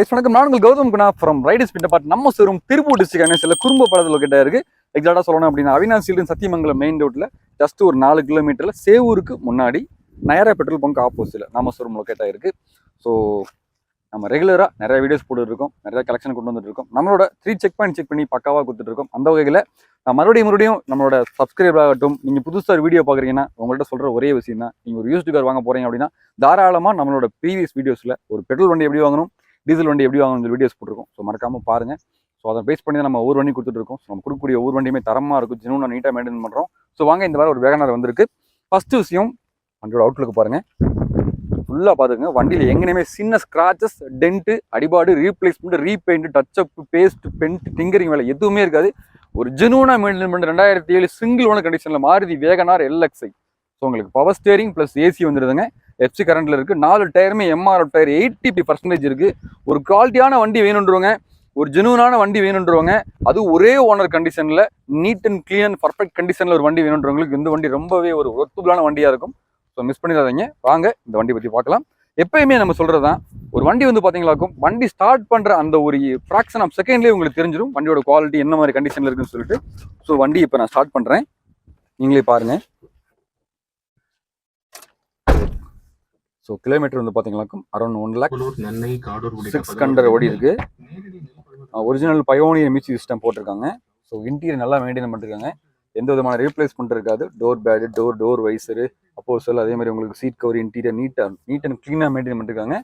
S வணக்கம். நான் உங்கள் கௌதம் குணா ஃப்ரம் ரைடர்ஸ் பின்ன பார்ட் நம்ம சேரும் திருப்பூர் டிஸ்ட்ரிக்ட் சில குறும்ப படத்தில் கிட்ட இருக்கு. எக்ஸாக்டாக சொல்லணும் அப்படின்னா அவினாசிலிருந்து சத்தியமங்கலம் மெயின் ரோட்ல ஜஸ்ட் ஒரு நாலு கிலோமீட்டர்ல சேவூருக்கு முன்னாடி நயரா பெட்ரோல் பங்க் ஆப்போசிட்டில் நம்ம சேரும் லொக்கேட்டாக இருக்குது ஸோ நம்ம ரெகுலராக நிறைய வீடியோஸ் போட்டுருக்கோம் நிறைய கலெக்ஷன் கொண்டு வந்துட்டு இருக்கோம் நம்மளோட த்ரீ செக் பாயிண்ட் செக் பண்ணி பக்காவாக கொடுத்துட்ருக்கோம். அந்த வகையில் நான் மறுபடியும் மறுபடியும் நம்மளோட சப்ஸ்கிரைபர் ஆகட்டும் நீங்கள் புதுசாக வீடியோ பார்க்குறீங்கன்னா உங்கள்கிட்ட சொல்கிற ஒரே விஷயம் தான். நீங்கள் ஒரு யூஸ்டு கார் வாங்க போகிறீங்க அப்படின்னா தாராளமாக நம்மளோட ப்ரீவியஸ் வீடியோஸில் ஒரு பெட்ரோல் வண்டி எப்படி வாங்கணும் டீசல் வண்டி எப்படி வாங்கணும் வீடியோஸ் போட்டிருக்கோம். ஸோ மறக்காமல் பாருங்கள் ஸோ அதை பேஸ் பண்ணி தான் நம்ம ஒவ்வொரு வண்டி கொடுத்துட்ருக்கோம். ஸோ நம்ம கொடுக்கக்கூடிய ஒவ்வொரு வண்டியுமே தரமாக இருக்கும். ஜெனூனாக நீட்டாக மெயின்டைன் பண்ணுறோம் ஸோ வாங்க இந்த வாரம் ஒரு வேகனார் வந்திருக்கு. ஃபஸ்ட்டு விஷயம் வண்டியோட அவுட்லுக்கு பாருங்கள் ஃபுல்லாக பார்த்துக்கங்க வண்டியில் எங்கேயுமே சின்ன scratches dent அடிபாடு replacement repaint touch up paste bent tinkering வேலை எதுவுமே இருக்காது. ஒரு ஜெனூனாக மெயின்டைன் பண்ணி ரெண்டாயிரத்தி ஏழு சிங்கிள் ஓன கண்டிஷனில் மாறுதி வேகனார் எல்எக்ஸ்ஐ ஸோ உங்களுக்கு பவர் ஸ்டேரிங் ப்ளஸ் ஏசி வந்துடுதுங்க. எஃப்சி கரண்டில் இருக்குது நாலு டயருமே எம்ஆர் டயர் எயிட்டி பர்சன்டேஜ் இருக்குது ஒரு குவாலிட்டியான வண்டி வேணுன்றவங்க ஒரு ஜெனுவனான வண்டி வேணுன்றவங்க அது ஒரே ஓனர் கண்டிஷனில் neat and clean and perfect கண்டிஷனில் ஒரு வண்டி வேணுன்றவங்களுக்கு இந்த வண்டி ரொம்பவே ஒரு ஒர்த்துபுளான வண்டியாக இருக்கும். ஸோ மிஸ் பண்ணிடாதீங்க. வாங்க இந்த வண்டி பத்தி பார்க்கலாம். எப்பயுமே நம்ம சொல்றதுதான் ஒரு வண்டி வந்து பாத்தீங்களாக்கும் வண்டி ஸ்டார்ட் பண்ற அந்த ஒரு ஃபிராக்ஷன் ஆஃப் செகண்ட்லேயே உங்களுக்கு தெரிஞ்சிடும் வண்டியோட குவாலிட்டி என்ன மாதிரி கண்டிஷன்ல இருக்குன்னு சொல்லிட்டு. ஸோ வண்டி இப்போ நான் ஸ்டார்ட் பண்றேன். நீங்களே பாருங்க. ஸோ கிலோமீட்டர் வந்து பார்த்தீங்கன்னாக்கும் அரௌண்ட் ஒன் லேக் சிக்ஸ் கண்டர் ஓடி இருக்கு. ஒரிஜினல் பயோனியர் மியூசிக் சிஸ்டம் போட்டிருக்காங்க. ஸோ இன்டீரியர் நல்லா மெயின்டைன் பண்ணிருக்காங்க. எந்த விதமான ரீப்ளேஸ்மெண்ட் இருக்காது. Door pad door door visor apostle அதே மாதிரி உங்களுக்கு சீட் கவர் இன்டீரியர் நீட்டாக நீட் அண்ட் க்ளீனாக மெயின்டைன் பண்ணிருக்காங்க.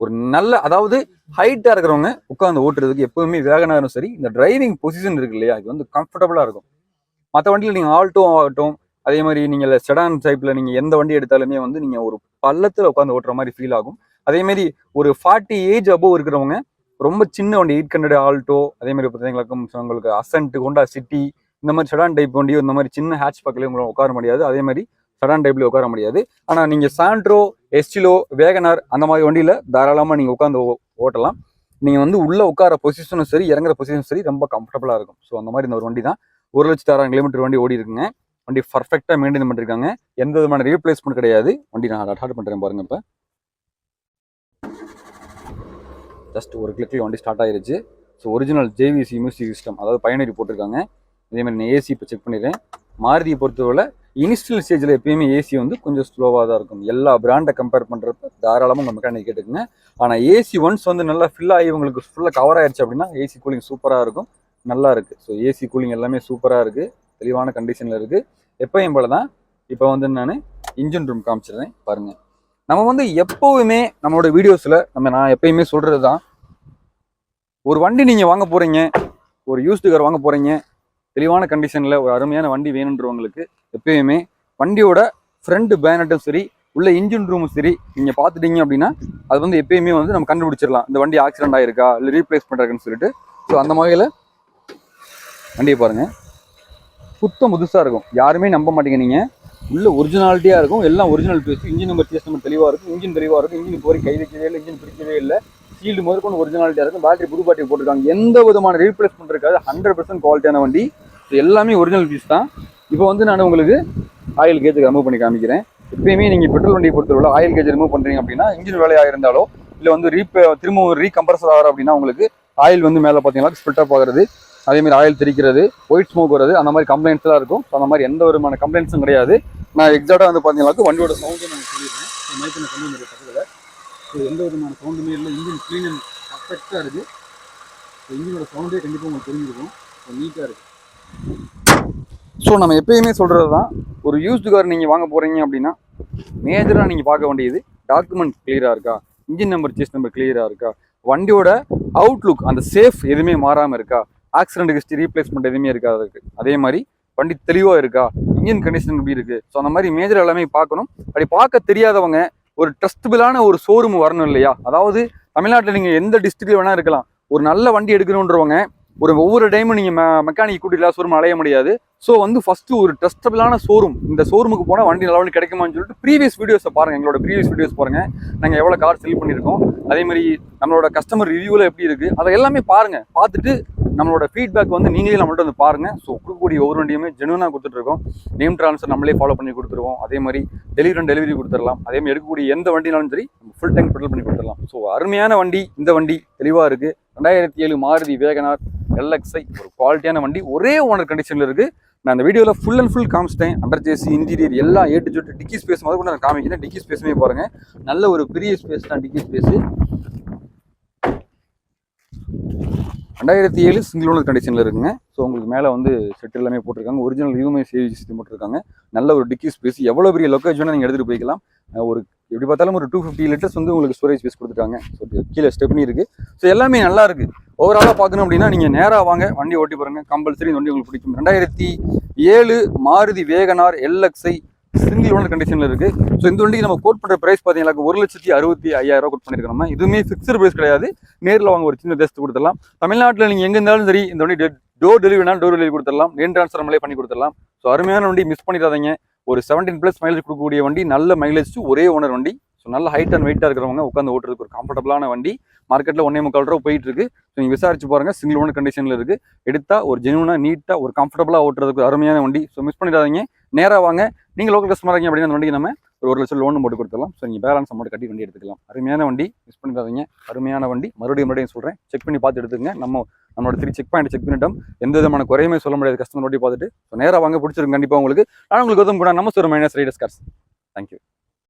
ஒரு நல்ல அதாவது ஹைட்டாக இருக்கிறவங்க உட்காந்து ஓட்டுறதுக்கு எப்பவுமே வேகனாரும் சரி இந்த டிரைவிங் பொசிஷன் இருக்கு இல்லையா இது வந்து கம்ஃபர்டபுளாக இருக்கும். மற்ற வண்டியில் நீங்கள் ஆல்ட்டோ ஆகட்டும் அதே மாதிரி நீங்கள் செடான் டைப்பில் நீங்கள் எந்த வண்டி எடுத்தாலுமே வந்து நீங்கள் ஒரு பள்ளத்தில் உட்காந்து ஓட்டுற மாதிரி ஃபீல் ஆகும். அதே மாதிரி ஒரு ஃபார்ட்டி ஏஜ் அபோவ் இருக்கிறவங்க ரொம்ப சின்ன வண்டி எயிட் ஹண்ட்ரட் ஆல்ட்டோ அதே மாதிரி பார்த்தீங்களாக்கும் உங்களுக்கு அசன்ட் ஹோண்டா சிட்டி இந்த மாதிரி செடான் டைப் வண்டியோ இந்த மாதிரி சின்ன ஹேட்ச் பக்கலேயே உங்களை உட்கார முடியாது. அதே மாதிரி செடான் டைப்ல உட்கார முடியாது. ஆனால் நீங்கள் சாண்ட்ரோ எஸ்டிலோ வேகனார் அந்த மாதிரி வண்டியில் தாராளமாக நீங்கள் உட்காந்து ஓ- ஓட்டலாம். நீங்கள் வந்து உள்ள உட்கார பொசிஷனும் சரி இறங்குற பொசிஷனும் சரி ரொம்ப கம்ஃபர்டபுளாக இருக்கும். ஸோ அந்த மாதிரி இந்த ஒரு வண்டி தான். ஒரு லட்சத்தி ஆறாயிரம் கிலோமீட்டர் வண்டி ஓடி இருக்குங்க. வண்டி பர்ஃபெக்டாக மெயின்டைன் பண்ணிருக்காங்க. எந்த விதமான ரீப்ளேஸ்மெண்ட் கிடையாது. வண்டி நான் ஸ்டார்ட் பண்ணுறேன் பாருங்க இப்போ. ஜஸ்ட் ஒரு கிளிக்கில் வண்டி ஸ்டார்ட் ஆயிருச்சு. So original JVC music system அதாவது பயனரி போட்டிருக்காங்க. இதே மாதிரி நான் ஏசி இப்போ செக் பண்ணிடுறேன். மாருதியை பொறுத்தவரை இனிஷியல் ஸ்டேஜில் எப்பயுமே ஏசி வந்து கொஞ்சம் ஸ்லோவாக தான் இருக்கும். எல்லா பிராண்டை கம்பேர் பண்ணுறப்ப தாராளமாக உங்கள் மெக்கானிக் கேட்டுக்குங்க. ஆனால் ஏசி ஒன்ஸ் வந்து நல்லா ஃபில் ஆகி உங்களுக்கு ஃபுல்லாக கவர் ஆயிடுச்சு அப்படின்னா ஏசி கூலிங் சூப்பராக இருக்கும். நல்லா இருக்குது ஸோ ஏசி கூலிங் எல்லாமே சூப்பராக இருக்குது தெளிவான கண்டிஷனில் இருக்குது எப்பயும் போல தான் இப்போ வந்து நான் இன்ஜின் ரூம் காமிச்சிடுறேன். பாருங்கள் நம்ம வந்து எப்போவுமே நம்மளோட வீடியோஸில் நம்ம நான் எப்பயுமே சொல்கிறது தான் ஒரு வண்டி நீங்கள் வாங்க போகிறீங்க ஒரு யூஸ்டு கார் வாங்க போகிறீங்க தெளிவான கண்டிஷனில் ஒரு அருமையான வண்டி வேணுன்றவங்களுக்கு எப்பயுமே வண்டியோட ஃப்ரண்ட் பேனட்டும் சரி உள்ள இன்ஜின் ரூமும் சரி நீங்கள் பார்த்துட்டீங்க அப்படின்னா அது வந்து எப்பயுமே வந்து நம்ம கண்டுபிடிச்சிடலாம். இந்த வண்டி ஆக்சிடென்ட் ஆயிருக்கா இல்லை ரீப்ளேஸ் பண்ணுறாங்கன்னு சொல்லிட்டு. ஸோ அந்த வகையில் வண்டியை பாருங்கள் சுத்தம் புதுசாக இருக்கும். யாருமே நம்ப மாட்டீங்க நீங்கள் உள்ள ஒரிஜினாலிட்டியாக இருக்கும். எல்லாம் original base engine number CS number தெளிவாக இருக்கும். இன்ஜின் தெளிவாக இருக்கும். இன்ஜின் போய் கை வைக்கவே இல்லை இன்ஜின் பிடிக்கவே இல்லை. சீல்டு முதற்கொண்டு ஒரிஜினாலிட்டியாக இருக்கும். பேட்டரி புது பேட்டரி போட்டிருக்காங்க. எந்த விதமான ரீப்ளேஸ்மெண்ட் இருக்காது. ஹண்ட்ரட் பர்சன்ட் குவாலிட்டியான வண்டி. இது எல்லாமே ஒரிஜினல் பீஸ் தான். இப்போ வந்து நான் உங்களுக்கு ஆயில் கேஜுக்கு ரிமூவ் பண்ணி காமிக்கிறேன். எப்பயுமே நீங்கள் பெட்ரோல் வண்டியை பொறுத்தவரை ஆயில் கேஜ் ரிமூவ் பண்ணுறீங்க அப்படின்னா இன்ஜின் வேலையாக இருந்தாலோ இல்லை வந்து ரீபே திரும்பவும் ரீகம்ப்ரஸர் ஆகிற அப்படின்னா உங்களுக்கு ஆயில் வந்து மேலே பார்த்தீங்கன்னா ஸ்பிட் ஆகிறது. அதேமாதிரி ஆயில் தெரிக்கிறது ஒயிட் ஸ்மோக் வருது அந்த மாதிரி கம்ப்ளைண்ட்ஸ் தான் இருக்கும். ஸோ அந்த மாதிரி எந்த விதமான கம்ப்ளைண்ட்ஸும் கிடையாது. நான் எக்ஸாக்டாக வந்து பார்த்தீங்கன்னா வண்டியோட சவுண்டு நான் சொல்லிடுறேன். மைக்கு நான் கொண்டு வந்து பக்கத்தில் ஸோ எந்த விதமான சவுண்டுமே இல்லை. இன்ஜின் க்ளீன் அண்ட் பர்ஃபெக்டாக இருக்குது ஸோ இன்ஜினோட சவுண்டே கண்டிப்பாக உங்களுக்கு தெரிஞ்சிருக்கும். ஸோ நீட்டாக இருக்குது ஸோ நம்ம எப்பயுமே சொல்கிறது தான் ஒரு யூஸ்டு கார் நீங்கள் வாங்க போகிறீங்க அப்படின்னா மேஜராக நீங்கள் பார்க்க வேண்டியது டாக்குமெண்ட் கிளியராக இருக்கா? இன்ஜின் நம்பர் சேஸ் நம்பர் கிளியராக இருக்கா? வண்டியோட அவுட்லுக் அந்த சேஃப் எதுவுமே மாறாமல் இருக்கா? ஆக்சிடென்ட் ஹிஸ்ட்ரி ரீப்ளேஸ்மெண்ட் எதுவுமே இருக்காது அதே மாதிரி வண்டி தெளிவாக இருக்கா? இன்ஜின் கண்டிஷன் எப்படி இருக்குது ஸோ அந்த மாதிரி மேஜர் எல்லாமே பார்க்கணும். அப்படி பார்க்க தெரியாதவங்க ஒரு ட்ரஸ்டபிளான ஒரு ஷோரூம் வரணும் இல்லையா? அதாவது தமிழ்நாட்டில் நீங்கள் எந்த டிஸ்ட்ரிக்ட்ல வேணா இருக்கலாம். ஒரு நல்ல வண்டி எடுக்கணுன்றவங்க ஒரு ஒவ்வொரு டைமும் நீங்கள் மெ மெக்கானிக் கூட்டிட்டு ஷோரூம் அலைய முடியாது. ஸோ வந்து ஃபஸ்ட்டு ஒரு ட்ரஸ்டபிளான ஷோரூம் இந்த ஷோரூமுக்கு போனால் வண்டி நல்ல வண்டி கிடைக்குமான்னு சொல்லிட்டு ப்ரீவியஸ் வீடியோஸை பாருங்கள் எங்களோட ப்ரீவியஸ் வீடியோஸ் பாருங்கள் நாங்கள் எவ்வளோ கார் செல் பண்ணியிருக்கோம். அதே மாதிரி நம்மளோட கஸ்டமர் ரிவ்யூவில் எப்படி இருக்குது அதை எல்லாமே பாருங்கள் பார்த்துட்டு நம்மளோட ஃபீட்பேக் வந்து நீங்களே நம்மள்ட்ட வந்து பாருங்கள் ஸோ கொடுக்கக்கூடிய ஒவ்வொரு வண்டியுமே ஜெனுவனாக கொடுத்துட்ருக்கோம் நேம் ட்ரான்ஸ்ஃபர் நம்மளே ஃபாலோ பண்ணி கொடுத்துருவோம். அதே மாதிரி டெலிவரி டெலிவரி கொடுத்துடலாம். அதே மாதிரி எடுக்கக்கூடிய எந்த வண்டினாலும் சரி ஃபுல் டைம் பெட்ரோல் பண்ணி கொடுத்துடலாம். ஸோ அருமையான வண்டி இந்த வண்டி தெளிவாக இருக்குது ரெண்டாயிரத்தி ஏழு மாருதி வேகனார் எல்எக்ஸ்ஐ ஒரு குவாலிட்டியான வண்டி. ஒரே ஓனர் கண்டிஷனில் இருக்குது நான் அந்த வீடியோவில் ஃபுல் அண்ட் ஃபுல் காமிச்சிட்டேன். அண்டர் ஜேசி இன்டீரியர் எல்லாம் ஏ டு டிக்கி ஸ்பேஸ் முதல் கூட நான் காமிக்கிறேன். டிக்கி ஸ்பேஸுமே பாருங்க. நல்ல ஒரு பெரிய ஸ்பேஸ் தான் டிக்கி ஸ்பேஸு ரெண்டாயிரத்தி ஏழு சிங்கிள் ஓனர் கண்டிஷனில் இருக்குங்க. ஸோ உங்களுக்கு மேலே வந்து செட் எல்லாமே போட்டிருக்காங்க. ஒரிஜினல் இதுவுமே சேவி சிஸ்டம் போட்டிருக்காங்க. நல்ல ஒரு டிக்கி ஸ்பேஸ் எவ்வளோ பெரிய லொக்கேஜ் வேணால் நீங்கள் எடுத்துகிட்டு போய்க்கலாம். ஒரு எப்படி பார்த்தாலும் ஒரு டூ ஃபிஃப்டி லிட்டர்ஸ் வந்து உங்களுக்கு ஸ்டோரேஜ் ஸ்பேஸ் கொடுத்துருக்காங்க ஸோ கீழே ஸ்டெப்னி இருக்குது ஸோ எல்லாமே நல்லா இருக்குது ஓவராலாக பார்க்கணும் அப்படின்னா நீங்கள் நேராக வாங்க. வண்டி ஓட்டி பாருங்கள் கம்பல்சரி இந்த வண்டி உங்களுக்கு பிடிக்கும். ரெண்டாயிரத்தி ஏழு Maruti Wagon R LXI single owner கண்டிஷனில் இருக்குது ஸோ இந்த வண்டிக்கு நம்ம கோட் பண்ணுற ப்ரைஸ் பார்த்தீங்கன்னா ஒரு லட்சத்தி அறுபத்தி ஐயாயிரம் ரூபா கோட் பண்ணியிருக்கோம் நம்ம இதுவுமே ஃபிக்ஸ்டு ப்ரைஸ் கிடையாது. நேரில் வாங்க ஒரு சின்ன டெஸ்ட் கொடுத்துடலாம். தமிழ்நாட்டில் நீங்கள் எங்கே இருந்தாலும் சரி இந்த வண்டி டோர் டெலிவரினாலும் டோர் டெலிவரி கொடுத்துடலாம். நேன் ட்ரான்ஸ்ஃபர் நம்மளே பண்ணி கொடுத்துடலாம். ஸோ அருமையான வண்டி மிஸ் பண்ணிடாதீங்க. ஒரு செவன்டீன் ப்ளஸ் மைலேஜ் கொடுக்கக்கூடிய வண்டி நல்ல மைலேஜ் ஒரே ஓனர் வண்டி. ஸோ நல்ல ஹைட் அண்ட் வெயிட்டாக இருக்கிறவங்க உட்காந்து ஓட்டுறதுக்கு ஒரு கம்ஃபர்டபுளான வண்டி. மார்க்கெட்டில் ஒன்றே முக்கால் ரூபா போயிட்டு இருக்கு. ஸோ நீங்கள் விசாரிச்சு பாருங்கள் சிங்கிள் ஓனர் கண்டிஷனில் இருக்குது எடுத்தால் ஒரு ஜெனுவனாக நீட்டாக ஒரு கம்ஃபர்டபுளாக ஓட்டுறதுக்கு அருமையான வண்டி. ஸோ மிஸ் பண்ணிடாதீங்க. நேராக வாங்க. நீங்கள் லோக்கல் கஸ்டமர் இருக்கீங்க அப்படின்னா அந்த வண்டிக்கு நம்ம ஒரு ஒரு லட்சம் லோன் போட்டு கொடுத்துடலாம். ஸோ நீங்கள் பேலன்ஸ் அமௌண்ட் கட்டி வண்டி எடுத்துக்கலாம். அருமையான வண்டி மிஸ் பண்ணிடாதீங்க. அருமையான வண்டி. மறுபடியும் மறுபடியும் சொல்கிறேன் செக் பண்ணி பார்த்து எடுத்துங்க நம்ம நம்மளோட த்ரீ செக் பாயிண்ட் செக் பண்ணிட்டோம் எந்த விதமான குறையுமே சொல்ல முடியாது கஸ்டமர் வண்டி பார்த்துட்டு ஸோ நேராக வாங்க. பிடிச்சிருங்க கண்டிப்பாக உங்களுக்கு. ஆனால் உங்களுக்கு எதுவும் கூட. நம்ம ஒரு மைனஸ் ரைடர்ஸ் கார்ஸ். தேங்க்யூ